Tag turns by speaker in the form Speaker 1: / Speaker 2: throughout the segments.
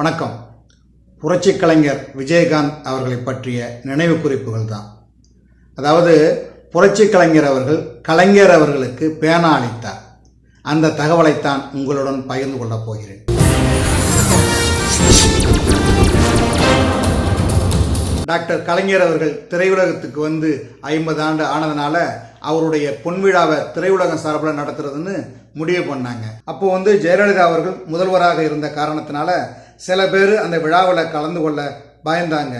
Speaker 1: வணக்கம். புரட்சி கலைஞர் விஜயகாந்த் அவர்களை பற்றிய நினைவு குறிப்புகள் தான். அதாவது புரட்சி கலைஞர் அவர்கள் கலைஞர் அவர்களுக்கு பேனா அளித்தார். அந்த தகவலைத்தான் உங்களுடன் பகிர்ந்து கொள்ளப் போகிறேன். டாக்டர் கலைஞர் அவர்கள் திரையுலகத்துக்கு வந்து ஐம்பது ஆண்டு ஆனதுனால அவருடைய பொன்விழாவை திரையுலகம் சார்பில் நடத்துறதுன்னு முடிவு பண்ணாங்க. அப்போ வந்து ஜெயலலிதா அவர்கள் முதல்வராக இருந்த காரணத்தினால சில பேர் அந்த விழாவில் கலந்து கொள்ள பயந்தாங்க.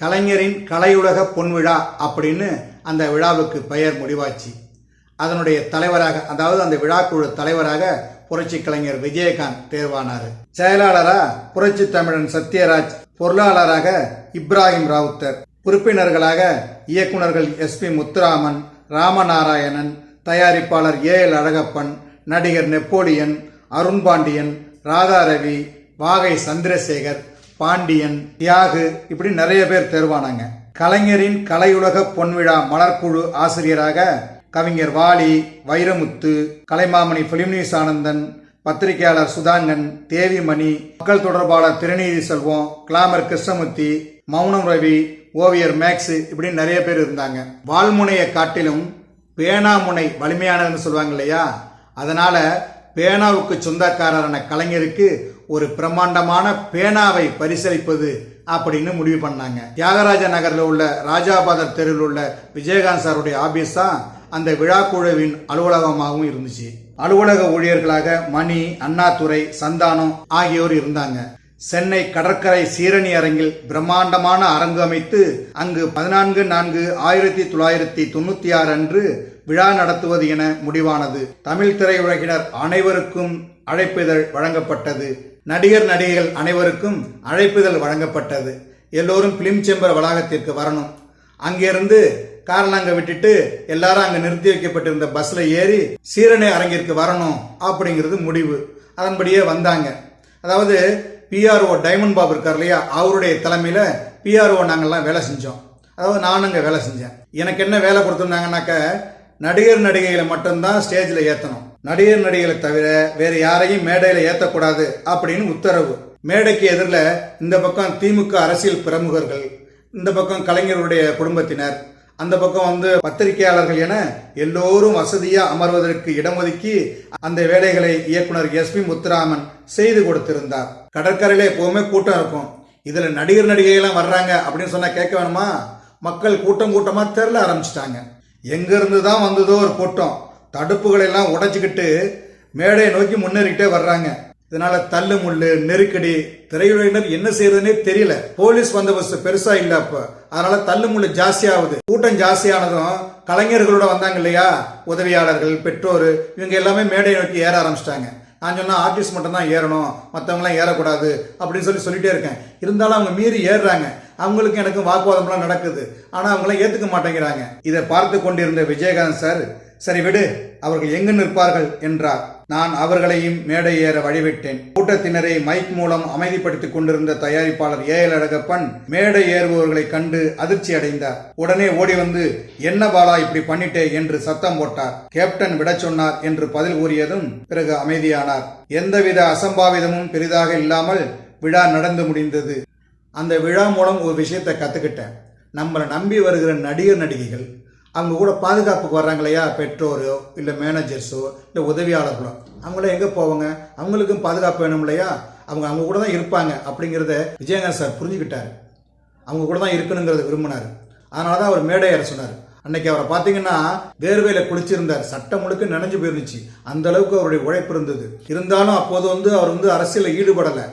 Speaker 1: கலைஞரின் கலையுலக பொன்விழா அப்படின்னு அந்த விழாவுக்கு பெயர் முடிவாச்சு. அதனுடைய தலைவராக அதாவது அந்த விழாக்குழு தலைவராக புரட்சி கலைஞர் விஜயகாந்த் தேர்வானார். செயலாளரா புரட்சி தமிழன் சத்யராஜ் பொருளாளராக இப்ராஹிம் ராவுத்தர் உறுப்பினர்களாக இயக்குனர்கள் எஸ் பி முத்துராமன் ராமநாராயணன் தயாரிப்பாளர் ஏ எல் அழகப்பன் நடிகர் நெப்போலியன் அருண் பாண்டியன் ராதாரவி வாகை சந்திரசேகர் பாண்டியன் தியாகு இப்படி நிறைய பேர் தேர்வானாங்க. கலைஞரின் கலையுலக பொன்விழா மலர்குழு ஆசிரியராக கவிஞர் வாலி வைரமுத்து கலைமாமணி பிலிம்னிஸ் ஆனந்தன் பத்திரிகையாளர் சுதாங்கன் தேவிமணி மக்கள் தொடர்பாளர் திருநீதி செல்வம் கிளாமர் கிருஷ்ணமூர்த்தி மௌனம் ரவி ஓவியர் மேக்ஸ் இப்படி நிறைய பேர் இருந்தாங்க. வால்முனையை காட்டிலும் பேனாமுனை வலிமையானதுன்னு சொல்லுவாங்க இல்லையா? அதனால பேனாவுக்கு சொந்தக்காரரான கலைஞருக்கு ஒரு பிரம்மாண்டமான பேனாவை பரிசளிப்பது அப்படின்னு முடிவு பண்ணாங்க. தியாகராஜ நகரில் உள்ள ராஜாபாதர் தெருவில் உள்ள விஜயகாந்த் சாருடைய ஆபீஸ் தான் அந்த விழா குழுவின் அலுவலகமாகவும் இருந்துச்சு. அலுவலக ஊழியர்களாக மணி அண்ணாதுரை சந்தானம் ஆகியோர் இருந்தாங்க. சென்னை கடற்கரை சீரணி அரங்கில் பிரம்மாண்டமான அரங்கு அமைத்து அங்கு பதினான்கு நான்கு ஆயிரத்தி தொள்ளாயிரத்தி தொண்ணூற்றி ஆறு அன்று விழா நடத்துவது என முடிவானது. தமிழ் திரையுலகினர் அனைவருக்கும் அழைப்பிதழ் வழங்கப்பட்டது. நடிகர் நடிகைகள் அனைவருக்கும் அழைப்பிதழ் வழங்கப்பட்டது. எல்லோரும் பிலிம் சேம்பர் வளாகத்திற்கு வரணும். அங்கிருந்து காரில் அங்கே விட்டுட்டு எல்லாரும் அங்கே நிறுத்தி வைக்கப்பட்டிருந்த பஸ்ஸில் ஏறி சீரணை அரங்கிற்கு வரணும் அப்படிங்கிறது முடிவு. அதன்படியே வந்தாங்க. அதாவது பிஆர்ஓ டைமண்ட் பாபு இருக்கார் இல்லையா? அவருடைய தலைமையில் பிஆர்ஓ நாங்கள்லாம் வேலை செஞ்சோம். அதாவது நானும் அங்கே வேலை செஞ்சேன். எனக்கு என்ன வேலை கொடுத்துருந்தாங்கன்னாக்க நடிகர் நடிகைகளை மட்டும்தான் ஸ்டேஜில் ஏற்றணும் நடிகர் நடிகைகளை தவிர வேறு யாரையும் மேடையில் ஏற்றக்கூடாது அப்படின்னு உத்தரவு. மேடைக்கு எதிரில் இந்த பக்கம் திமுக அரசியல் பிரமுகர்கள் இந்த பக்கம் கலைஞருடைய குடும்பத்தினர் அந்த பக்கம் வந்து பத்திரிகையாளர்கள் என எல்லோரும் வசதியாக அமர்வதற்கு இடம் ஒதுக்கி அந்த வேலைகளை இயக்குனர் எஸ் பி முத்துராமன் செய்து கொடுத்திருந்தார். கடற்கரையில் எப்போவுமே கூட்டம் இருக்கும். இதில் நடிகர் நடிகைகள்லாம் வர்றாங்க அப்படின்னு சொன்னால் கேட்க வேணுமா? மக்கள் கூட்டம் கூட்டமாக தெரில ஆரம்பிச்சிட்டாங்க. எங்கேருந்து தான் வந்ததோ ஒரு கூட்டம். தடுப்புகளை எல்லாம் மேடையை நோக்கி முன்னேறிக்கிட்டே வர்றாங்க. இதனால தள்ளு முள்ளு நெருக்கடி திரையுலகினர் என்ன செய்யறதுன்னே தெரியல. போலீஸ் பந்தோபஸ்து பெருசா இல்ல அப்ப. அதனால தள்ளு முள்ளு ஜாஸ்தியாகுது கூட்டம் ஜாஸ்தியானதும் கலைஞர்களோட வந்தாங்க இல்லையா? உதவியாளர்கள் பெற்றோர் இவங்க எல்லாமே மேடையை நோக்கி ஏற ஆரம்பிச்சிட்டாங்க. நான் சொன்னா ஆர்டிஸ்ட் மட்டும் தான் ஏறணும் மற்றவங்களாம் ஏறக்கூடாது அப்படின்னு சொல்லி சொல்லிட்டே இருக்கேன். இருந்தாலும் அவங்க மீறி ஏறுறாங்க. அவங்களுக்கு எனக்கு வாக்குவாதம்லாம் நடக்குது. ஆனால் அவங்களாம் ஏற்றுக்க மாட்டேங்கிறாங்க. இதை பார்த்து கொண்டிருந்த விஜயகாந்த் சார் சரி விடு அவர்கள் எங்கு நிற்பார்கள்? என்றார். நான் அவர்களையும் மேடை ஏற வழிவிட்டேன். கூட்டத்தினரை மைக் மூலம் அமைதிப்படுத்திக் கொண்டிருந்த தயாரிப்பாளர் ஏ. எல். அழகப்பன் மேடை ஏறுபவர்களை கண்டு அதிர்ச்சி அடைந்தார். உடனே ஓடி வந்து என்ன பாலா இப்படி பண்ணிட்டே? என்று சத்தம் போட்டார். கேப்டன் விட சொன்னார் என்று பதில் கூறியதும் பிறகு அமைதியானார். எந்தவித அசம்பாவிதமும் பெரிதாக இல்லாமல் விழா நடந்து முடிந்தது. அந்த விழா மூலம் ஒரு விஷயத்தை கற்றுக்கிட்டேன் நம்மளை நம்பி வருகிற நடிகர் நடிகைகள் அவங்க கூட பாதுகாப்புக்கு வர்றாங்க இல்லையா பெற்றோரோ இல்லை மேனேஜர்ஸோ இல்லை உதவியாளர்களோ அவங்களாம் எங்கே போவாங்க? அவங்களுக்கும் பாதுகாப்பு வேணும் இல்லையா அவங்க அவங்க கூட தான் இருப்பாங்க அப்படிங்கிறத விஜயகாந்த் சார் புரிஞ்சுக்கிட்டார். அவங்க கூட தான் இருக்கணுங்கிறத விரும்பினார். அதனால தான் அவர் மேடை ஏற சொன்னார். அன்னைக்கு அவரை பார்த்தீங்கன்னா வேர்வையில் குளிச்சிருந்தார். சட்டம் முழுக்க நினைஞ்சு போயிருந்துச்சு. அந்த அளவுக்கு அவருடைய உழைப்பு இருந்தது. இருந்தாலும் அப்போது வந்து அவர் வந்து அரசியலில் ஈடுபடலை.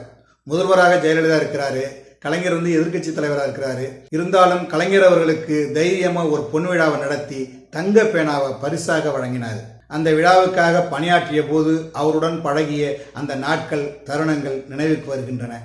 Speaker 1: முதல்வராக ஜெயலலிதா இருக்கிறாரு. கலைஞர் வந்து எதிர்க்கட்சி தலைவராக இருக்கிறாரு. இருந்தாலும் கலைஞர் அவர்களுக்கு தைரியமா ஒரு பொன் விழாவை நடத்தி தங்க பேனாவை பரிசாக வழங்கினார். அந்த விழாவுக்காக பணியாற்றிய போது அவருடன் பழகிய அந்த நாட்கள் தருணங்கள் நினைவுக்கு வருகின்றன.